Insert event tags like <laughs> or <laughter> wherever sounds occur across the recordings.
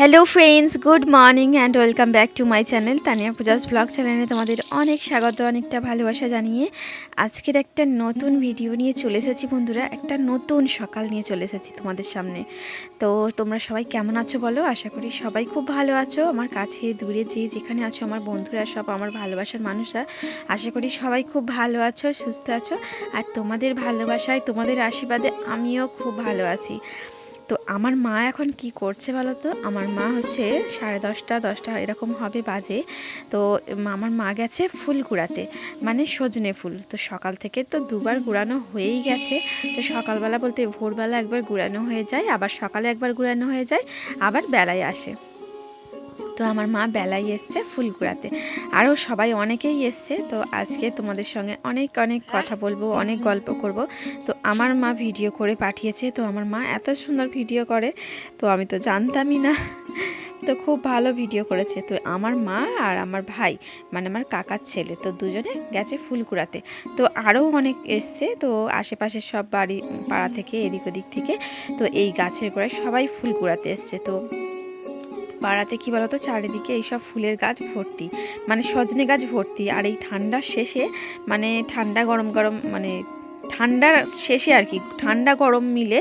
Hello friends good morning and welcome back to my channel Tania Puja's blog চ্যানেলে তোমাদের অনেক স্বাগত, অনেকটা ভালোবাসা জানিয়ে আজকের একটা নতুন ভিডিও নিয়ে চলে এসেছি বন্ধুরা। একটা নতুন সকাল নিয়ে চলে এসেছি তোমাদের সামনে। তো তোমরা সবাই কেমন আছো বলো? আশা করি সবাই খুব ভালো আছো। আমার কাছে দূরে যে যেখানে আছো, আমার বন্ধুরা সব, আমার ভালোবাসার মানুষরা, আশা করি সবাই খুব ভালো আছো, সুস্থ আছো। আর তোমাদের ভালোবাসায়, তোমাদের আশীর্বাদে আমিও খুব ভালো আছি। তো আমার মা এখন কি করছে বলো তো? আমার মা হচ্ছে সাড়ে দশটা দশটা এরকম হবে বাজে। তো আমার মা গেছে ফুল কুড়াতে মানে সজনে ফুল। তো সকাল থেকে তো দুবার গুড়ানো হয়েই গেছে। তো সকালবেলা বলতে ভোরবেলা একবার গুড়ানো হয়ে যায়, আবার সকালে একবার গুড়ানো হয়ে যায়, আবার বেলায় আসে। তো আমার মা বেলায় এসছে ফুল কুড়াতে আরও সবাই অনেকেই এসছে, তো আজকে তোমাদের সঙ্গে অনেক অনেক কথা বলব, অনেক গল্প করব। তো আমার মা ভিডিও করে পাঠিয়েছে, তো আমার মা এত সুন্দর ভিডিও করে, তো আমি তো জানতামই না। তো খুব ভালো ভিডিও করেছে, তো আমার মা আর আমার ভাই মানে আমার কাকার ছেলে, তো দুজনে গেছে ফুল কুড়াতে তো আরও অনেক এসছে, তো আশেপাশের সব বাড়ি, পাড়া থেকে, এদিক ওদিক থেকে, তো এই গাছের গোড়ায় সবাই ফুল কুড়াতে এসছে, তো পাড়াতে কী বলতো? চারিদিকে এইসব ফুলের গাছ ভর্তি। মানে সজনে গাছ ভর্তি। আর এই ঠান্ডার শেষে মানে ঠান্ডা গরম গরম মানে ঠান্ডার শেষে আর কি, ঠান্ডা গরম মিলে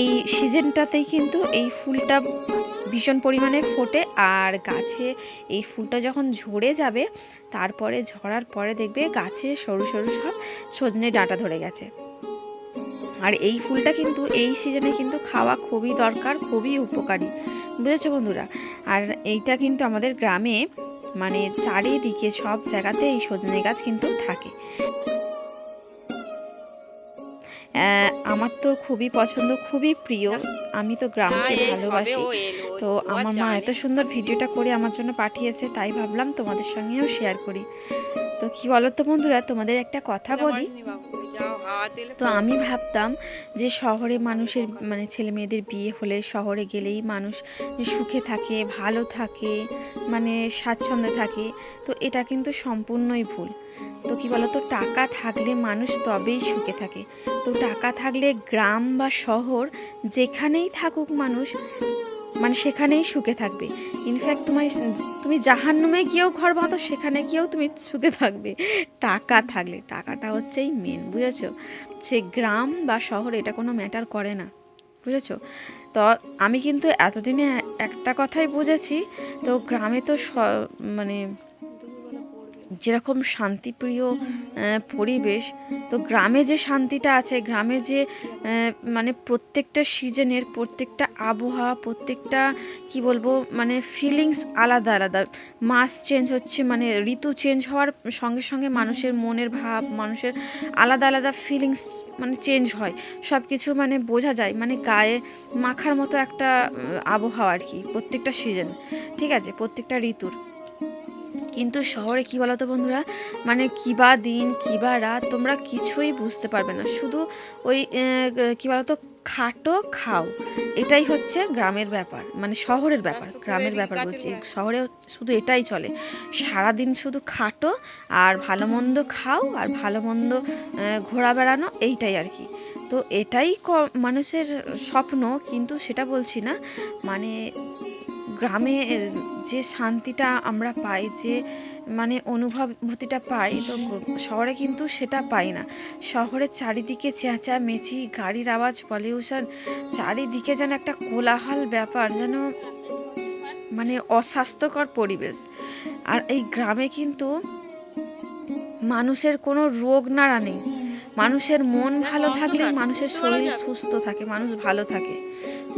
এই সিজনটাতেই কিন্তু এই ফুলটা ভীষণ পরিমাণে ফোটে। আর গাছে এই ফুলটা যখন ঝরে যাবে, তারপরে ঝরার পরে দেখবে গাছে সরু সরু সব সজনে ডাঁটা ধরে গেছে। আর এই ফুলটা কিন্তু এই সিজনে কিন্তু খাওয়া খুবই দরকার, খুবই উপকারী। বুঝেছ বন্ধুরা? আর এইটা কিন্তু আমাদের গ্রামে মানে চারিদিকে সব জায়গাতে এই সজনে গাছ কিন্তু থাকে। আমার তো খুবই পছন্দ খুবই প্রিয়। আমি তো গ্রামকে ভালোবাসি। তো আমার মা এত সুন্দর ভিডিওটা করে আমার জন্য পাঠিয়েছে তাই ভাবলাম তোমাদের সঙ্গেও শেয়ার করি। তো কি বলো তো বন্ধুরা তোমাদের একটা কথা বলি। তো আমি ভাবতাম যে শহরে মানুষের মানে ছেলে মেয়েদের বিয়ে হলে শহরে গেলেই মানুষ সুখে থাকে ভালো থাকে মানে স্বাচ্ছন্দ্যে থাকে। তো এটা কিন্তু সম্পূর্ণই ভুল। তো কি বলতো টাকা থাকলে মানুষ তবেই সুখে থাকে। তো টাকা থাকলে গ্রাম বা শহর যেখানেই থাকুক মানুষ মানে সেখানেই সুখে থাকবে। ইনফ্যাক্ট তোমার তুমি জাহান্নুমে গিয়েও ঘর বাঁধো, সেখানে গিয়েও তুমি সুখে থাকবে। টাকা থাকলে, টাকাটা হচ্ছেই মেন বুঝেছ? সে গ্রাম বা শহর, এটা কোনো ম্যাটার করে না, বুঝেছ? তো আমি কিন্তু এতদিনে একটা কথাই বুঝেছি, তো গ্রামে তো মানে যেরকম শান্তিপ্রিয় পরিবেশ, তো গ্রামে যে শান্তিটা আছে, গ্রামে যে মানে প্রত্যেকটা সিজনের প্রত্যেকটা আবহাওয়া, প্রত্যেকটা, কি বলব মানে ফিলিংস আলাদা আলাদা। মাস চেঞ্জ হচ্ছে মানে ঋতু চেঞ্জ হওয়ার সঙ্গে সঙ্গে মানুষের মনের ভাব, মানুষের আলাদা আলাদা ফিলিংস মানে চেঞ্জ হয়। সব কিছু মানে বোঝা যায় মানে গায়ে মাখার মতো একটা, আবহাওয়া আর কি, প্রত্যেকটা সিজন ঠিক আছে? প্রত্যেকটা ঋতুর। কিন্তু শহরে কি বলতো বন্ধুরা? মানে কিবা দিন কিবা রাত তোমরা কিছুই বুঝতে পারবে না। শুধু ওই কি বলতো? খাটো খাও। এটাই হচ্ছে গ্রামের ব্যাপার মানে শহরের ব্যাপার গ্রামের ব্যাপার বলছি। শহরে শুধু এটাই চলে। সারাদিন শুধু খাটো আর ভালো মন্দ খাও আর ভালো মন্দ ঘোরা বেড়ানো এইটাই আর কি। তো এটাই ক- মানুষের স্বপ্ন কিন্তু সেটা বলছি না। মানে গ্রামে যে শান্তিটা আমরা পাই, যে মানে অনুভূতিটা পাই, তো শহরে কিন্তু সেটা পাই না। শহরের চারিদিকে চেঁচা মেচি গাড়ির আওয়াজ পলিউশন চারিদিকে যেন একটা কোলাহল ব্যাপার, যেন মানে অস্বাস্থ্যকর পরিবেশ। আর এই গ্রামে কিন্তু মানুষের কোনো রোগ নাড়া নেই। মানুষের মন ভালো থাকলে মানুষের শরীর সুস্থ থাকে, মানুষ ভালো থাকে।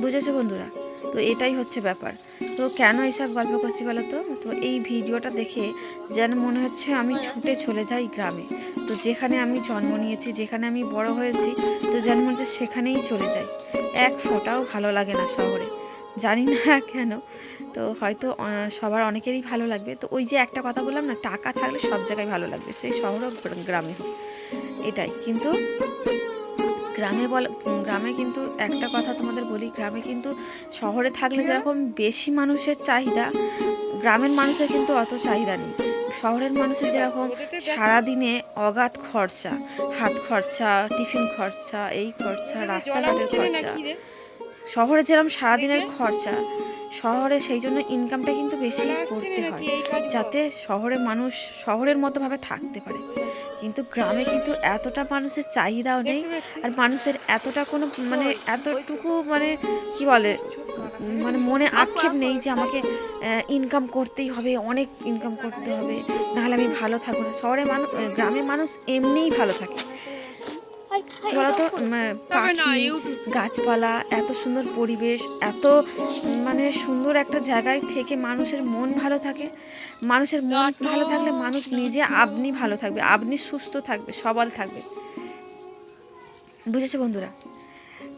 বুঝেছ বন্ধুরা? তো এটাই হচ্ছে ব্যাপার। তো কেন এইসব গল্প করছি বলো তো তো এই ভিডিওটা দেখে যেন মনে হচ্ছে আমি ছুটে চলে যাই গ্রামে। তো যেখানে আমি জন্ম নিয়েছি, যেখানে আমি বড় হয়েছি, তো যেন মনে হচ্ছে সেখানেই চলে যাই। এক ফোঁটাও ভালো লাগে না শহরে। জানি না কেন। তো হয়তো সবার অনেকেরই ভালো লাগবে। তো ওই যে একটা কথা বললাম না, টাকা থাকলে সব জায়গায় ভালো লাগবে। সেই শহর গ্রামে হোক। এটাই। কিন্তু গ্রামে বল গ্রামে কিন্তু একটা কথা তোমাদের বলি গ্রামে কিন্তু শহরে থাকলে যেরকম বেশি মানুষের চাহিদা গ্রামের মানুষের কিন্তু অত চাহিদা নেই। শহরের মানুষের যেরকম সারাদিনে অগাধ খরচা হাত খরচা টিফিন খরচা এই খরচা রাস্তাঘাটের খরচা। শহরে যেরকম সারাদিনের খরচা শহরে সেই জন্য ইনকামটা কিন্তু বেশি করতে হয় যাতে শহরে মানুষ শহরের মতোভাবে থাকতে পারে। কিন্তু গ্রামে কিন্তু এতটা মানুষের চাহিদাও নেই আর মানুষের এতটা কোনো মানে এতটুকু মানে কি বলে মানে মনে আক্ষেপ নেই যে আমাকে ইনকাম করতেই হবে অনেক ইনকাম করতে হবে। নাহলে আমি ভালো থাকব না। শহরে মানুষ গ্রামে মানুষ এমনিই ভালো থাকে। কি বলতো পাখি গাছপালা এত সুন্দর পরিবেশ এত মানে সুন্দর একটা জায়গায় থেকে মানুষের মন ভালো থাকে। মানুষের মন ভালো থাকলে মানুষ নিজে আপনি ভালো থাকবে আপনি সুস্থ থাকবে সবল থাকবে। বুঝেছ বন্ধুরা?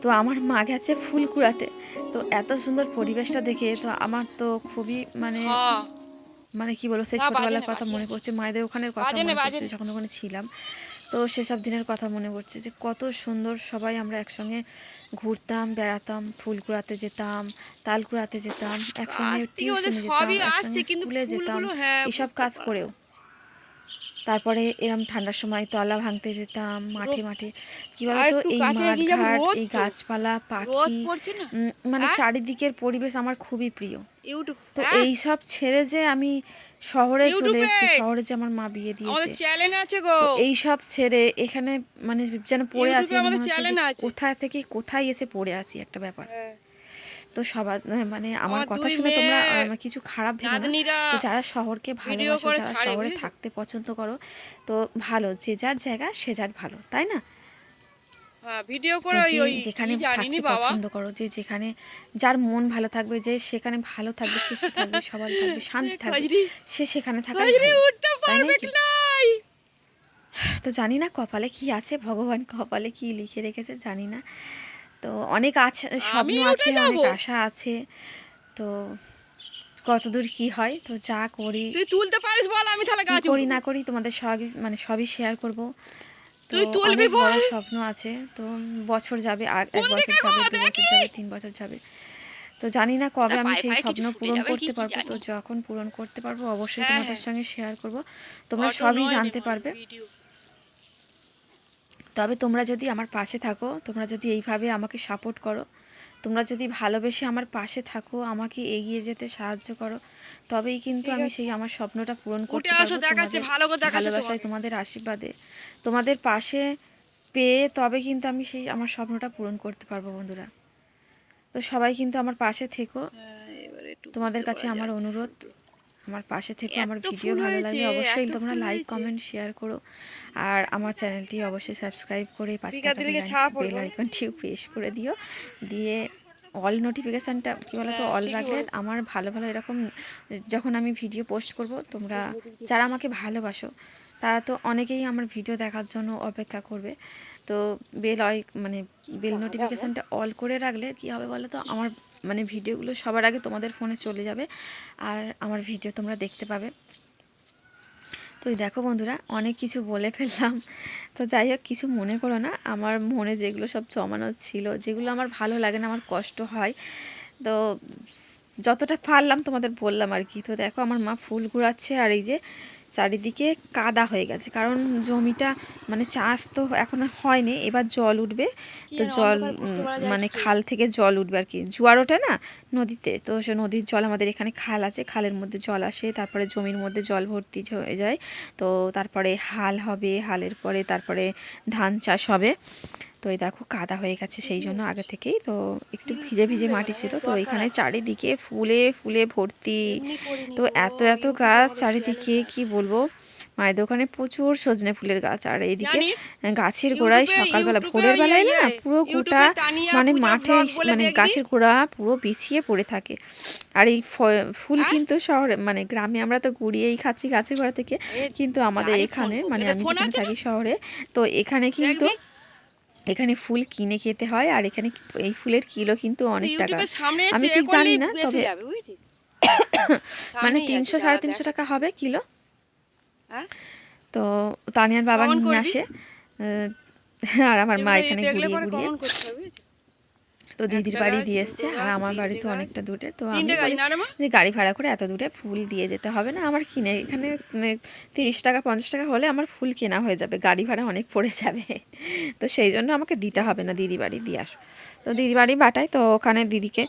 তো আমার মা গেছে ফুল কুড়াতে। তো এত সুন্দর পরিবেশটা দেখে তো আমার তো খুবই মানে মানে কি বলব সেই ছোটবেলার কথা মনে পড়ছে মায়েদের ওখানের কথা মনে পড়ছে যখন ওখানে ছিলাম। তো সেসব দিনের কথা মনে পড়ছে যে কত সুন্দর সবাই আমরা একসঙ্গে ঘুরতাম বেড়াতাম ফুল কুড়াতে যেতাম তাল কুড়াতে যেতাম একসঙ্গে টিউশনে যেতাম একসঙ্গে স্কুলে যেতাম হ্যাঁ, এইসব কাজ করেও। তারপরে এরম ঠান্ডার সময় তলা ভাঙতে যেতাম মাঠে মাঠে কি আর বলতো এই কাছে মাঠ ঘাট এই গাছপালা পাখি মানে? চারিদিকের পরিবেশ আমার খুবই প্রিয় তো হ্যাঁ? এই সব ছেড়ে যে আমি শহরে চলে এসেছি শহরে যে আমার মা বিয়ে দিয়েছে তো এই সব ছেড়ে এখানে মানে যেন পড়ে আছে। কোথায় থেকে কোথায় এসে পড়ে আছি একটা ব্যাপার হ্যাঁ। তো সবার মানে আমার কথা শুনে তোমরা কিছু খারাপ ভেবো না। তো যারা শহরকে ভালোবাসো যারা শহরে থাকতে পছন্দ করো তো ভালো যে যার জায়গা সে যার ভালো তাই না? হ্যাঁ ভিডিও করে ওই যেখানে থাকতে পছন্দ করো যে যেখানে যার মন ভালো থাকবে যে সেখানে ভালো থাকবে সুস্থ থাকবে সবল থাকবে <laughs> শান্তি থাকবে সে সেখানে থাকাই ভালো তাই? নাই। তো জানি না কপালে কি আছে ভগবান কপালে কি লিখে রেখেছে জানি না। তো অনেক আছে স্বপ্ন আছে অনেক আশা আছে। তো কতদূর কি হয় তো যা করি। তুই তুলতে পারিস বল আমি তাহলে কি গাছ করি না করি তোমাদের সবই মানে সবই শেয়ার করব। তো তুই তুলবি অনেক বড় বল। স্বপ্ন আছে তো বছর যাবে আর এক বছর যাবে দু বছর যাবে তিন বছর যাবে। তো জানি না কবে আমি সেই স্বপ্ন পূরণ করতে পারব তো যখন পূরণ করতে পারব অবশ্যই হ্যাঁ, তোমাদের হ্যাঁ। সঙ্গে শেয়ার করব। তোমরা সবই জানতে পারবে। তবে তোমরা যদি আমার পাশে থাকো তোমরা যদি এইভাবে আমাকে সাপোর্ট করো তোমরা যদি ভালোবেসে আমার পাশে থাকো আমাকে এগিয়ে যেতে সাহায্য করো তবেই কিন্তু আমি সেই আমার স্বপ্নটা পূরণ করতে পারব তোমাদের ভালোবাসায় তোমাদের আশীর্বাদে। তোমাদের পাশে পেয়ে তবে কিন্তু আমি সেই আমার স্বপ্নটা পূরণ করতে পারব বন্ধুরা। তো সবাই কিন্তু আমার পাশে থেকো। হ্যাঁ, তোমাদের কাছে আমার অনুরোধ। আমার পাশে থেকে আমার ভিডিও ভালো লাগলে হয়েছে, অবশ্যই তোমরা লাইক কমেন্ট শেয়ার করো। আর আমার চ্যানেলটি অবশ্যই সাবস্ক্রাইব করে পাশে থাকা। বেল আইকনটিও প্রেস করে দিও। দিয়ে অল নোটিফিকেশানটা কী বলো তো হ্যাঁ, অল ঠিকই রাখলে আমার ভালো ভালো এরকম যখন আমি ভিডিও পোস্ট করব তোমরা যারা আমাকে ভালোবাসো তারা তো অনেকেই আমার ভিডিও দেখার জন্য অপেক্ষা করবে। তো বেল অই মানে বেল নোটিফিকেশানটা অল করে রাখলে কী হবে বলো তো আমার মানে ভিডিওগুলো সবার আগে তোমাদের ফোনে চলে যাবে আর আমার ভিডিও তোমরা দেখতে পাবে। তো দেখো বন্ধুরা, অনেক কিছু বলে ফেললাম। তো যাই হোক, কিছু মনে করো না। আমার মনে যেগুলো সব জমানো ছিল, যেগুলো আমার ভালো লাগে না, আমার কষ্ট হয়, তো যতটা পারলাম তোমাদের বললাম আর কি। তো দেখো আমার মা ফুল ঘুরাচ্ছে আর এই যে চারিদিকে কাদা হয়ে গেছে। কারণ জমিটা মানে চাষ তো এখন হয়নি এবার জল উঠবে। তো জল মানে খাল থেকে জল উঠবে আর কি। জোয়ার ওঠে না নদীতে তো সে নদীর জল আমাদের এখানে খাল আছে খালের মধ্যে জল আসে তারপরে জমির মধ্যে জল ভর্তি হয়ে যায়। তো তারপরে হাল হবে হালের পরে তারপরে ধান চাষ হবে। তো এই দেখো কাদা হয়ে গেছে সেই জন্য আগে থেকেই। তো একটু ভিজে ভিজে মাটি ছিল। তো এখানে চারিদিকে ফুলে ফুলে ভর্তি। তো এত এত গাছ চারিদিকে কি বলব? মায়ের দোকানে প্রচুর সজনে ফুলের গাছ। আর এইদিকে গাছের গোড়ায় সকালবেলা ভোরের বেলায় ইয়ে, না পুরো গোটা মানে মাঠে মানে গাছের গোড়া পুরো বিছিয়ে পড়ে থাকে। আর এই ফুল? কিন্তু শহরে মানে গ্রামে আমরা তো গুড়িয়েই খাচ্ছি গাছের গোড়া থেকে। কিন্তু আমাদের এখানে মানে আমি যেখানে থাকি শহরে তো এখানে কিন্তু? এখানে ফুল কিনে খেতে হয় আর এখানে এই ফুলের কিলো কিন্তু অনেক টাকা। আমি ঠিক জানি না তবে <coughs> মানে তিনশো সাড়ে তিনশো টাকা হবে কিলো। হ্যাঁ? তো তানিয়ার বাবা নিয়ে? আসে। আর আমার মা এখানে ঘুরিয়ে ঘুরিয়ে comment করতে হবে, বুঝেছিস? তো দিদির বাড়ি দিয়ে এসছে আর আমার বাড়ি তো অনেকটা দূরে তো আমি যে গাড়ি ভাড়া করে এত দূরে ফুল দিয়ে যেতে হবে না আমার কিনে এখানে তিরিশ টাকা পঞ্চাশ টাকা হলে আমার ফুল কেনা হয়ে যাবে গাড়ি ভাড়া অনেক পড়ে যাবে। তো সেই জন্য আমাকে দিতে হবে না দিদি বাড়ি দিয়ে আসো। তো দিদি বাড়ি বাটায় তো ওখানে দিদিকে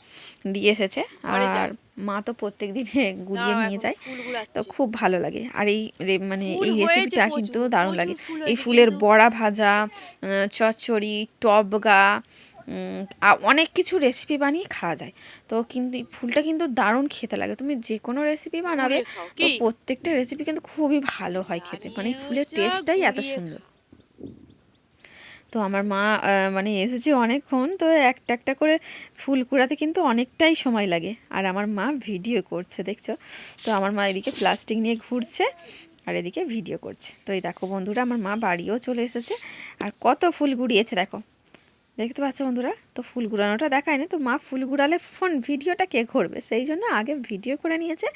দিয়ে এসেছে আর মা তো প্রত্যেক দিনে <laughs> গুলিয়ে নিয়ে যায় তো খুব ভালো লাগে। আর এই মানে এই রেসিপিটা কিন্তু দারুণ লাগে। এই ফুলের বড়া ভাজা চচ্চড়ি টবগা অনেক কিছু রেসিপি বানিয়ে খাওয়া যায়। তো কিন্তু এই ফুলটা কিন্তু দারুণ খেতে লাগে। তুমি যে কোনো রেসিপি বানাবে তো প্রত্যেকটা রেসিপি কিন্তু খুবই ভালো হয় খেতে। মানে ফুলের টেস্টটাই এত সুন্দর। তো আমার মা মানে এসেছে অনেকক্ষণ তো একটা একটা করে ফুল কুড়াতে কিন্তু অনেকটাই সময় লাগে। আর আমার মা ভিডিও করছে দেখছ? তো আমার মা এদিকে প্লাস্টিক নিয়ে ঘুরছে আর এদিকে ভিডিও করছে। তো এই দেখো বন্ধুরা আমার মা বাড়িও চলে এসেছে। আর কত ফুল গুড়িয়েছে দেখো। দেখতে পাচ্ছ বন্ধুরা? তো ফুল গুড়ানোটা দেখায় না তো মা ফুল গুড়ালে ফোন ভিডিওটা কে করবে? সেই জন্য আগে ভিডিও করে নিয়েছে,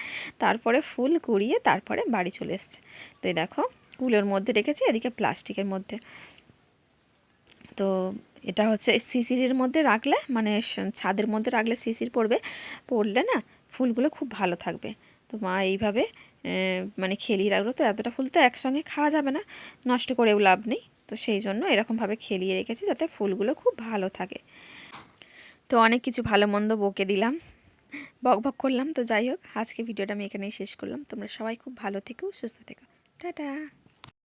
তারপরে ফুল কুড়িয়ে তারপরে বাড়ি চলে এসছে। তো এই দেখো, কুলের মধ্যে রেখেছি, এদিকে প্লাস্টিকের মধ্যে। তো এটা হচ্ছে সিসির মধ্যে রাখলে মানে ছাদের মধ্যে রাখলে শিশির পড়বে। পড়লে না ফুলগুলো খুব ভালো থাকবে। তো মা এইভাবে মানে খেলিয়ে রাখল। তো এতটা ফুল তো একসঙ্গে খাওয়া যাবে না। নষ্ট করেও লাভ নেই। তো সেই জন্য এরকমভাবে খেলিয়ে রেখেছি যাতে ফুলগুলো খুব ভালো থাকে। তো অনেক কিছু ভালো মন্দ বকে দিলাম, বক বক করলাম। তো যাই হোক, আজকে ভিডিওটা আমি এখানেই শেষ করলাম। তোমরা সবাই খুব ভালো থেকো, সুস্থ থেকো। টাটা!